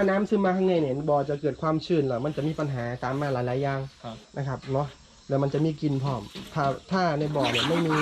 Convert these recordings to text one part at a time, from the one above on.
ถ้าน้ำซึมมาข้างในเนี่ยบ่อจะเกิดความชื้นแล้วมันจะมีปัญหาตามมาหลายๆอย่างครับ นะครับเนาะแล้วมันจะมีกลิ่นพร้อม ถ้าถ้าในบ่อเนี่ยไม่มี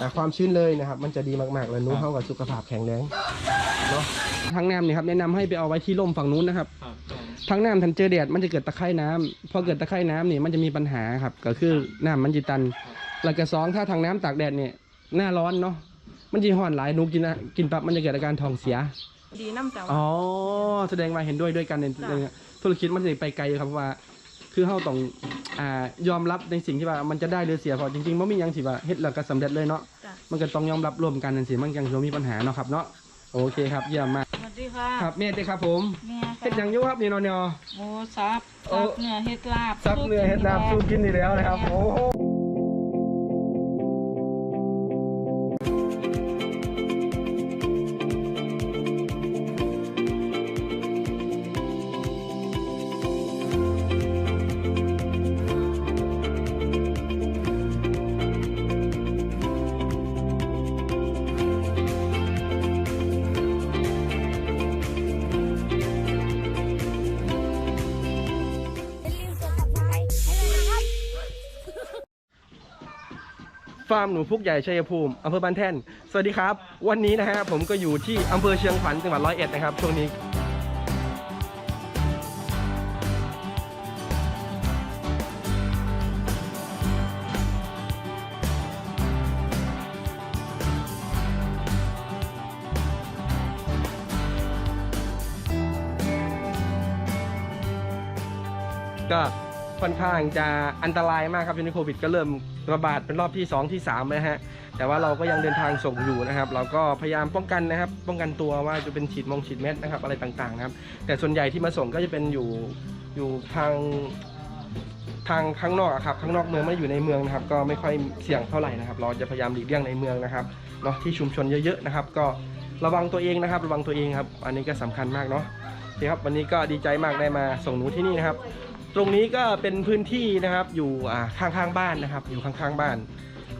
อ่าความชื้นเลยนะครับ มันจะดีมากๆเลยหนู้เข้ากับสุขภาพแข็งแรงเนาะทางน้ำเนี่ยครับแนะนำให้ไปเอาไว้ที่ร่มฝั่งนู้นนะครับ ครับทั้งน้ำทันเจอแดดมันจะเกิดตะไคร่น้ำพอเกิดตะไคร่น้ำนี่มันจะมีปัญหาครับ ก็คือน้ำมันจะตันแล้วก็สองถ้าทางน้ำตากแดดเนี่ยหน้าร้อนเนาะมันจะห่อนหลายหนูกินอะกินปั๊บมันจะเกิดอาการท้องเสีย ดีน้ำเจ้า อ๋อแสดงว่าเห็นด้วยด้วยกันในจ้ะ ในธุรกิจมันจะไปไกลครับเพราะว่า คือเขาต้องอ่ายอมรับในสิ่งที่ว่ามันจะได้หรือเสียเพราะจริงๆมันมีหยังสิว่าเฮ็ดแล้วก็สำเร็จเลยเนาะจ้ะมันก็ต้องยอมรับร่วมกันนั่นสิมันยังจะมีปัญหาเนาะครับเนาะโอเคครับเยี่ยมมากสวัสดีค่ะครับเมธเด้ครับผมแม่เฮ็ดหยังอยู่ครับนี่เนาะเนี่ยหมูซับโอ้ซับเนื้อเฮ็ดลาบซับเนื้อเฮ็ดลาบสู้กินนี่แล้วนะครับ โอ้โห ฟาร์มหนูพุกใหญ่ชัยภูมิอำเภอบ้านแท่น สวัสดีครับ วันนี้นะฮะผมก็อยู่ที่อำเภอเชียงขวัญจังหวัดร้อยเอ็ดนะครับช่วงนี้ก็ค่อนข้างจะอันตรายมากครับช่วงนี้โควิดก็เริ่ม ระบาดเป็นรอบที่ 2 ที่3แล้วฮะแต่ว่าเราก็ยังเดินทางส่งอยู่นะครับ เราก็พยายามป้องกันนะครับ ป้องกันตัวว่าจะเป็นฉีดมงฉีดเม็ดนะครับอะไรต่างๆนะครับ แต่ส่วนใหญ่ที่มาส่งก็จะเป็นอยู่อยู่ทางทางข้างนอกครับข้างนอกเมืองไม่อยู่ในเมืองนะครับ ก็ไม่ค่อยเสี่ยงเท่าไหร่นะครับ เราจะพยายามหลีกเลี่ยงในเมืองนะครับเนาะที่ชุมชนเยอะๆนะครับ ก็ระวังตัวเองนะครับ ระวังตัวเองครับ อันนี้ก็สำคัญมากเนาะโอเคครับวันนี้ก็ดีใจมากได้มาส่งหนูที่นี่นะครับ ตรงนี้ก็เป็นพื้นที่นะครับอยู่ข้างๆบ้านนะครับ อยู่ข้างๆบ้าน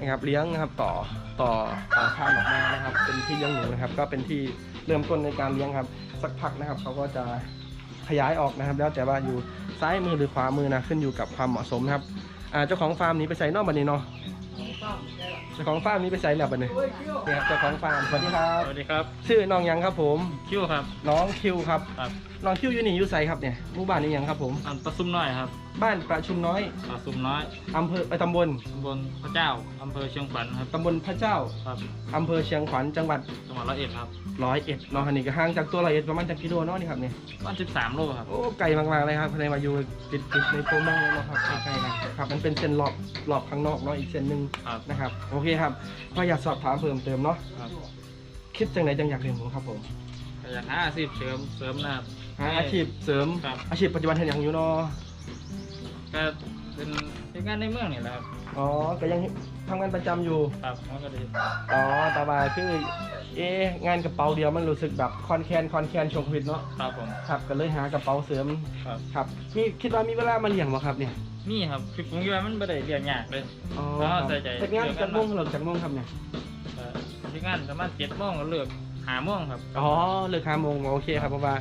นะครับ เลี้ยงนะครับต่อต่อต่อข้ามออกมานะครับ เป็นที่เลี้ยงหนูนะครับ ก็เป็นที่เริ่มต้นในการเลี้ยงครับ สักพักนะครับเขาก็จะขยายออกนะครับ แล้วแต่ว่าอยู่ซ้ายมือหรือขวามือนะขึ้นอยู่กับความเหมาะสมนะครับเจ้าของฟาร์มนี้ไปใส่นอกบันนี้เนาะ เจ้าของฟาร์มนี้ไปใส่แบบบันนี้นี่ครับเจ้าของฟาร์มสวัสดีครับ สวัสดีครับชื่อน้องหยังครับผม คิวครับ น้องคิวครับ ครับ น้องคิวอยู่นี่อยู่ไสครับเนี่ยหมู่บ้านนี้หยังครับผมอันประซุมน้อยครับ บ้านประชุมน้อยประซุมน้อยอำเภอไปตำบลตำบลพระเจ้าอำเภอเชียงขวัญครับ ตำบลพระเจ้าครับอำเภอเชียงขวัญจังหวัดจังหวัดร้อยเอ็ดครับร้อยเอ็ดเนาะอันนี้ก็ห่างจากตัวร้อยเอ็ดประมาณจากกิโลเนาะนี่ครับเนี่ยบ้านสิบสามโลครับ โอ้ไกลมากๆเลยครับภายในมาอยู่ติดติดในตัวเมืองเลยเนาะครับใกล้ๆกันครับมันเป็นเส้นรอบรอบข้างนอกเนาะอีกเส้นหนึ่งครับนะครับ โอเคครับก็อยากสอบถามเพิ่มเติมเนาะครับคิดจังไหนจังอยากเรียนผมครับผมก็อยากหาอาชีพเสริมเสริมนะครับ หาอาชีพเสริมครับ อาชีพปัจจุบันเห็นอย่างอยู่เนาะก็เป็นเป็นงานในเมืองนี่แหละครับ อ๋อก็ยังทำงานประจำอยู่ ครับมันก็ดีอ๋อแต่ว่าคือเอ๊ะงานกระเป๋าเดียวมันรู้สึกแบบคอนแคนคอนแคนช่วงโควิดเนาะครับผมครับก็เลยหากระเป๋าเสริมครับ ครับมีคิดว่ามีเวลามาเลี้ยงบ่ครับเนี่ยนี่ครับคือผมคิดว่ามันไม่ได้เรียนยากเลย อ๋อก็ครับใส่ใจเฮ็ดงานเรื่องจากนั้นโมงเลิกจากโมงครับเนี่ยเอ่อที่งานประมาณเจ็ดโมงก็เลิกหาโมงครับ อ๋อเลิกห้าโมงโอเคครับเพราะว่า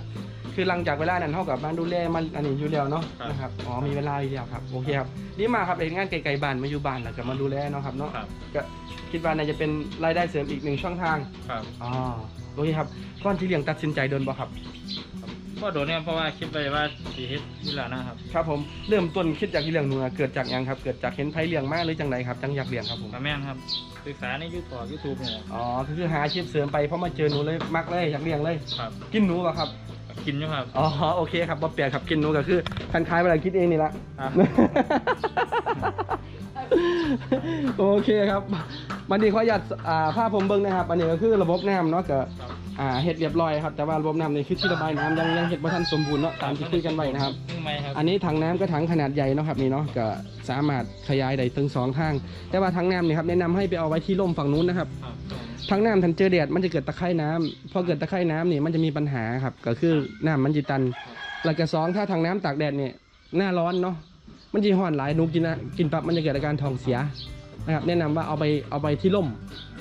คือหลังจากเวลานั้นเท่ากับมาดูแลมันอันนี้อยู่แล้วเนาะครับ นะครับอ๋อมีเวลาอยู่แล้วครับโอเคครับนี่มาครับเห็นงานไกลๆบ้านมาอยู่บ้านแล้วก็มาดูแลเนาะครับเนาะครับก็คิดว่าน่าจะเป็นรายได้เสริมอีกหนึ่งช่องทางครับอ๋อโอเคครับก่อนที่เลี้ยงตัดสินใจเดินบ่ครับ ก็โดนเนี่ยเพราะว่าคิดไปว่าสีเฮ็ดนี่แหละนะครับครับผมเริ่มต้นคิดจากที่เลี้ยงหนูอะเกิดจากหยังครับเกิดจากเห็นไผเลี้ยงมาหรือจังไรครับจังอยากเลี้ยงครับผมมาแม่นครับศึกษาในยูทูบยูทูบเนี่ยแหละอ๋อก็คือหาอาชีพเสริมไปเพราะมาเจอหนูเลยมักเลยอยากเลี้ยงเลย ครับ กินหนูป่ะครับ กินอยู่ครับ อ๋อโอเคครับบ่เปลี่ยนครับกินหนูก็คือคันคล้ายเวลาคิดเองนี่ละ ครับ โอเคครับ วันนี้ขออนุญาตอ่าภาพผมเบิ้งนะครับ อันนี้ก็คือระบบน้ำเนาะก็ครับอ่าเฮ็ดเรียบร้อยครับแต่ว่าระบบน้ำนี่คือที่ระบายน้ำยังยังเฮ็ดบ่ทันสมบูรณ์เนาะตามที่คุยกันไว้นะครับ ซึ่งไม่ครับอันนี้ถังน้ำก็ถังขนาดใหญ่เนาะครับนี่เนาะก็สามารถขยายได้ถึงสองข้าง แต่ว่าถังน้ำนี่ครับแนะนำให้ไปเอาไว้ที่ร่มฝั่งนู้นนะครับ ครับถังน้ำทันเจอแดดมันจะเกิดตะไคร่น้ำพอเกิดตะไคร่น้ำนี่มันจะมีปัญหาครับ ก็คือน้ำมันจะตันแล้วก็สองถ้าถังน้ำตากแดดเนี่ยหน้าร้อนเนาะมันจะห่อนหลายหนูกินอะกินปั๊บมันจะเกิดอาการท้องเสีย นะครับ แนะนำว่าเอาไปเอาไปที่ร่ม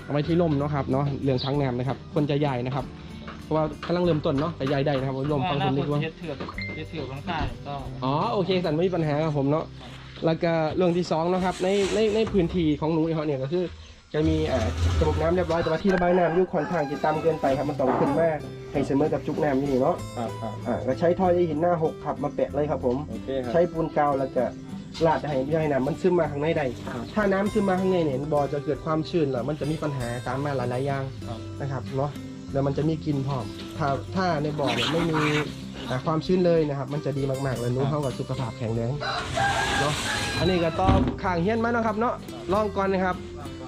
เอาไว้ที่ร่มเนาะครับเนาะเรื่องถังน้ำนะครับคนจะใหญ่นะครับราะว่ากำลังเริ่มต้นเนาะแต่ยายได้นะครับรวมฟังคนดีกว่าเฮ็ดเถือกเฮ็ดเถือกข้างใต้ต้องอ๋อโอเคสันไม่มีปัญหาครับผมเนาะแล้วก็เรื่องที่สองนะครับในในในพื้นที่ของหนูเขาเนี่ยก็คือจะมีอ่าระบบน้ำเรียบร้อยแต่ว่าที่ระบายน้ำอยุ่ค่อนข้างจะต่ำเกินไปครับมันต้องขึ้นมาให้เสมอกับจุกน้ำที่นี่เนาะครับครับอ่าก็ใช้ท่อที่หินหน้าหกขับมาแปะเลยครับผมโอเคครับใช้ปูนกาวแล้วก็ ลาดให้ให้น้ำมันซึมมาข้างในได้ครับถ้าน้ำซึมมาข้างในเนี่ยบ่อจะเกิดความชื้นแล้วมันจะมีปัญหาตามมาหลายๆอย่างครับ นะครับเนาะแล้วมันจะมีกลิ่นพร้อมถ้าถ้าในบ่อเนี่ยไม่มีอ่าความชื้นเลยนะครับ มันจะดีมากๆเลยหนู้เข้ากับสุขภาพแข็งแรงเนาะอันนี้ก็ต้องข้างเฮียนมาเนาะครับเนาะลองก่อนนะครับ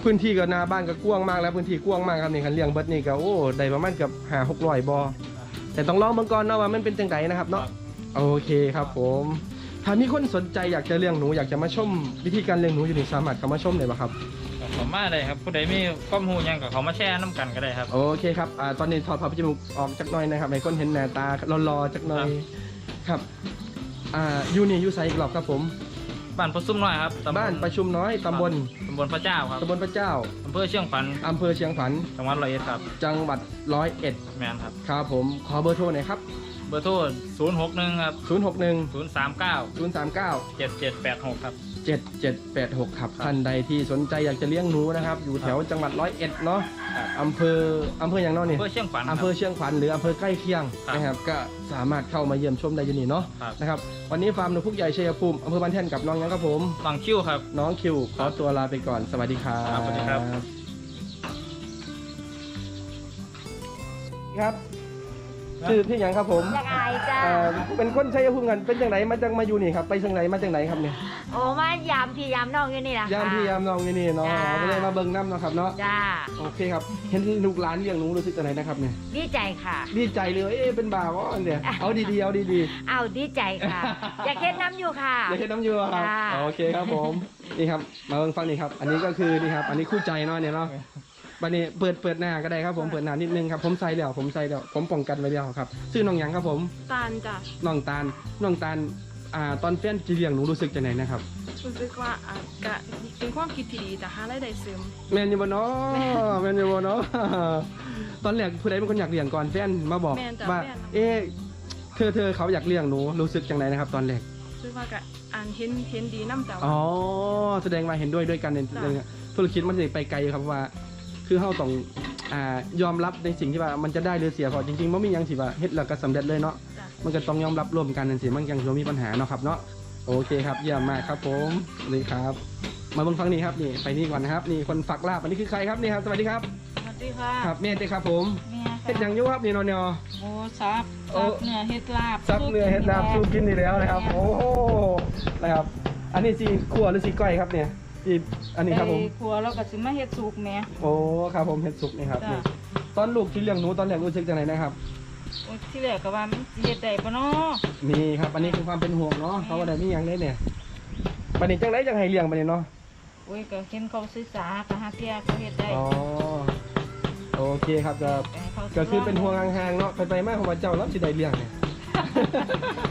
พื้นที่ก็หนาบ้านก็กว้างมากแล้วพื้นที่กว้างมากครับนี่คันเลี้ยงเบิดนี่ก็โอ้ได้ประมาณเกือบห้าหกร้อยบ่อแต่ต้องลองเบิ่งก่อนเนาะว่ามันเป็นจังไดนะครับเนาะโอเคครับผม ถ้ามีคนสนใจอยากจะเลี้ยงหนูอยากจะมาชมวิธีการเลี้ยงหนูอยู่นี่สามารถเข้ามาชมได้ปะครับผมมาได้ครับผู้ใดมีข้อมูลหยังกับเขามาแชร์น้ำกันก็ได้ครับ โอเคครับอ่าตอนนี้ถอดผ้าปิดจมูกออกจักหน่อยนะครับให้คนเห็นหน้าตารอๆจักหน่อยครับอ่าอยู่นี่อยู่ไซอีกรอบครับผม บ้านพซุ้มน้อยครับตำลบ้านประชุมน้อยตำบลตำบลพระเจ้าครับตำบลพระเจ้าอำเภอเชียงฝันอำเภอเชียงฝันจังหวัดร้อยเอ็ดครับ จังหวัดร้อยเอ็ดแมนครับ ครับผมขอเบอร์โทรหน่อยครับเบอร์โทร061ครับ061 039 039 7786ครับ7786ครับท่านใดที่สนใจอยากจะเลี้ยงหนูนะครับ อยู่แถวจังหวัดร้อยเอ็ดเนาะครับอำเภออำเภออย่างเนอกนี่อำเภอเชียงฝันอำเภอเชียงขวัญหรืออำเภอใกล้เคียงครับนะครับก็สามารถเข้ามาเยี่ยมชมได้อยินนี่เนาะครับนะครับวันนี้ฟาร์มนกพุกใหญ่ชัยภูมิอำเภอบ้านแท่นกับน้องยังครับผมบางคิวครับน้องคิวขอตัวลาไปก่อนสวัสดีครับครับสวัสดีครับครับ ชื่อพี่หยังครับผมอยากอายจ้าเอ่อเป็นคนชัยภูมิกันเป็นจังไหนมาจังมาอยู่นี่ครับไปจังไหนมาจังไหนครับเนี่ยโอ้มายามพี่ยามน้องอยู่นี่ล่ะยามพี่ยามน้องอยู่นี่เนาะจ้าก็เลยมาเบิ่งน้ำเนาะครับเนาะจ้าโอเคครับเห็นลูกหลานเลี้ยงหนูรู้สึกจังไหนนะครับเนี่ยดีใจค่ะ ดีใจเลยเอ๊ะเป็นบ่าวอ๋อเนี่ยเอาดีๆเอาดีๆ เอาดีใจค่ะ อยากเฮ็ดน้ำอยู่ค่ะ อยากเห็นน้ำเยือครับจ้าโอเคครับผม นี่ครับ มาเบิ่งฟังนี่ครับ อันนี้ก็คือนี่ครับ อันนี้คู่ใจเนาะเนี่ยเนาะ บันนี้เปิดเปิดหน้าก็ได้ครับผมเปิดหน้านิดนึงครับผมใส่แล้วผมใส่แล้วผมป้องกันไว้แล้วครับชื่อน้องหยังครับผมตาลจ้ะน้องตาลน้องตาลอ่าตอนเฟ้นจีเลี้ยงหนูรู้สึกจังไหนนะครับรู้สึกว่าอาจจะเป็นความคิดที่ดีแต่หารายได้เสริมแมนอยู่บ่เนาะแมนอยู่บ่เนาะตอนแรกผู้ใดเป็นคนอยากเลี้ยงก่อนแฟนมาบอกแม่นจ้ะว่าแฟนเอ๊ะเธอเธอเขาอยากเลี้ยงหนูรู้สึกจังไหนนะครับ ตอนแรก รู้สึกว่าก็อ่านเห็นเห็นดีน้ำจ้ะอ๋ว่าอแสดงว่าเห็นด้วยด้วยกันในจ้ะ ในธุรกิจมันจะไปไกลอยู่ครับว่า คือเขาต้องอ่ายอมรับในสิ่งที่ว่ามันจะได้หรือเสียเพราะจริงๆมันไม่ยังสิว่าเฮ็ดแล้วก็สำเร็จเลยเนาะจ้ะ มันก็ต้องยอมรับร่วมกันนั่นสิมันยังจะมีปัญหาเนาะครับเนาะโอเคครับเยี่ยมมากครับผมนี่ครับ มาเบิ่งฟังนี้ครับนี่ไปนี่ก่อนนะครับนี่คนฝักลาบอันนี้คือใครครับนี่ครับสวัสดีครับสวัสดีค่ะครับเมธเด้ครับผมแม่เฮ็ดหยังอยู่ครับนี่เนอนเนาะ โอ้ซับโอ้ ซับเนื้อเฮ็ดลาบซับเนื้อเฮ็ดลาบสู้กินนี่แล้วนะครับ โอ้โหนะครับ อันนี้สีขั่วหรือสีก้อยครับเนี่ย สีอันนี้ครับผมไอ้ครัวแล้วก็สิมาเฮ็ดสุกแม่ โอ้ ครับผมเห็ดสุกนี่ครับจ้ะ นี่ตอนลูกที่เลี้ยงหนูตอนแรกรู้สึกจังไหนนะครับ โอ้ที่แรกก็ว่ามันสิเฮ็ดได้ปะเนาะนี่ครับ อันนี้คือความเป็นห่วงเนาะเขาว่าได้มีหยังได้เนี่ยปันนี้จังไรจังให้เลี้ยงปันนี้เนาะ โอ้ยก็เห็นเขาศึกษาก็หาเที่ยเขาเฮ็ดได้อ๋อ โอเคครับก็ให้เขาก็คือเป็นห่วงห่างๆเนาะ ไปไปๆมาของว่าเจ้ารับสิได้เลี้ยงเนี่ย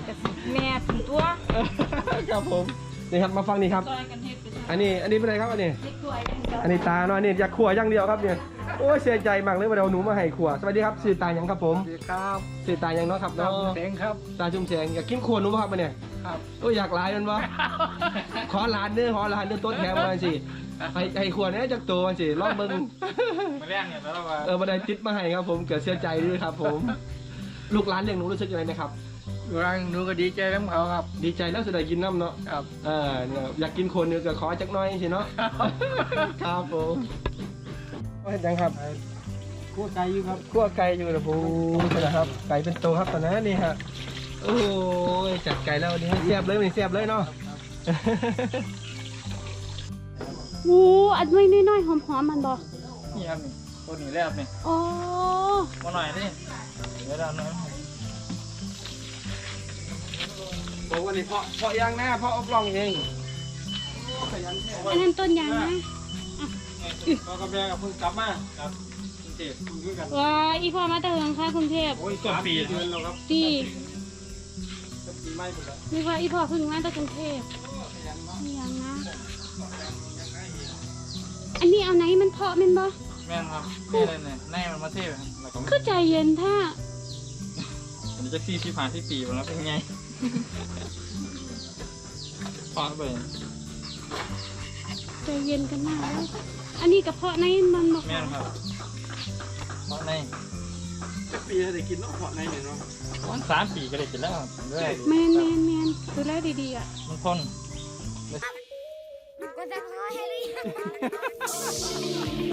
ก็สิแม่ถึงตัว ครับผม นี่ครับ มาฟังนี่ครับ ซอยกันเฮ็ดไปจ้ะ อันนี้อันนี้เป็นอะไรครับอันนี้เฮ็ดถ้วยจังจ้ะอันนี้ตาเนาะอันนี้อยากขัวอย่างเดียวครับเนี่ยโอ้ยเสียใจมากเลยว่าเดี๋ยวหนูมาให้ขัวสวัสดีครับสื่อตายังครับผมครับสื่อตายังเนาะครับเนาะเต็งครับตาจุ่มแสงอยากกินขวหนูป่ะครับมันเนี่ยครับโอ้ยอยากหลายมันวะขอหลานเด้อขอหลานเด้อต้นแถมมาสิให้ให้ขวดนี้จากตัวสิลองเบิ่งมาแรกเนี่ยแล้วว่าเออบันไดติดมาให้ครับผมเกิดเสียใจด้วยครับผม ลูกหลานเลี้ยงหนูรู้สึกยังไงนะครับ รังหนูก็ดีใจน้ำเขาครับ ดีใจแล้วสุดได้กินน้ำเนาะครับเออเนี่ยอยากกินคนเนื้อก็ขอจักหน้อยสิเนาะครับผมว่าเห็นยังครับคู่ใจอยู่ครับคั่วไก่อยู่นะปูใช่ไหมครับไก่เป็นตัวครับตอนนั้นนี่ฮะโอ้ยจัดไก่แล้วนี่ให้เสียบเลยนี่เสียบเลยเนาะโอ้อันน้อยน้อยๆหอมๆมันบ่นี่ครับนี่ตัวนี้แรกนี่อ๋อมาหน่อยนี่เดี๋ยวเราหน่อย บอกว่านี่เพาะเพาะยางหน้าเพาะอบรองเองอันนั้นต้นยางนะก็กาแฟกับเพิ่งกลับมาครับเจ็บคือกันว้าอีพ่อมาแตะเหิงค่ะกรุงเทพโอ้ยต้นปีเดือนแล้วครับดีปีใหม่หมดแล้วนึกว่าอีพ่อเพิ่งมาแตะกรุงเทพนี่ยางนะอันนี้เอาไหนมันเพาะแมันบ่แม่นครับนี่เลยเนี่ยแน่มันมาเทพครับแล้วก็คือใจเย็นแท้อันนี้จะซี่ที่ผ่านที่ปีมาแล้วเป็นไง พอไปใจเย็นกันมากเลยอันนี้กระเพาะในมันบอกแม่นครับเพราะในปีได้กินเนาะเพาะในเนี่ยเนาะวันสามปีก็ได้กินแล้วด้วยแมนแมนแมนดูแลดีๆอะมันทนก็จะพอให้หรือยัง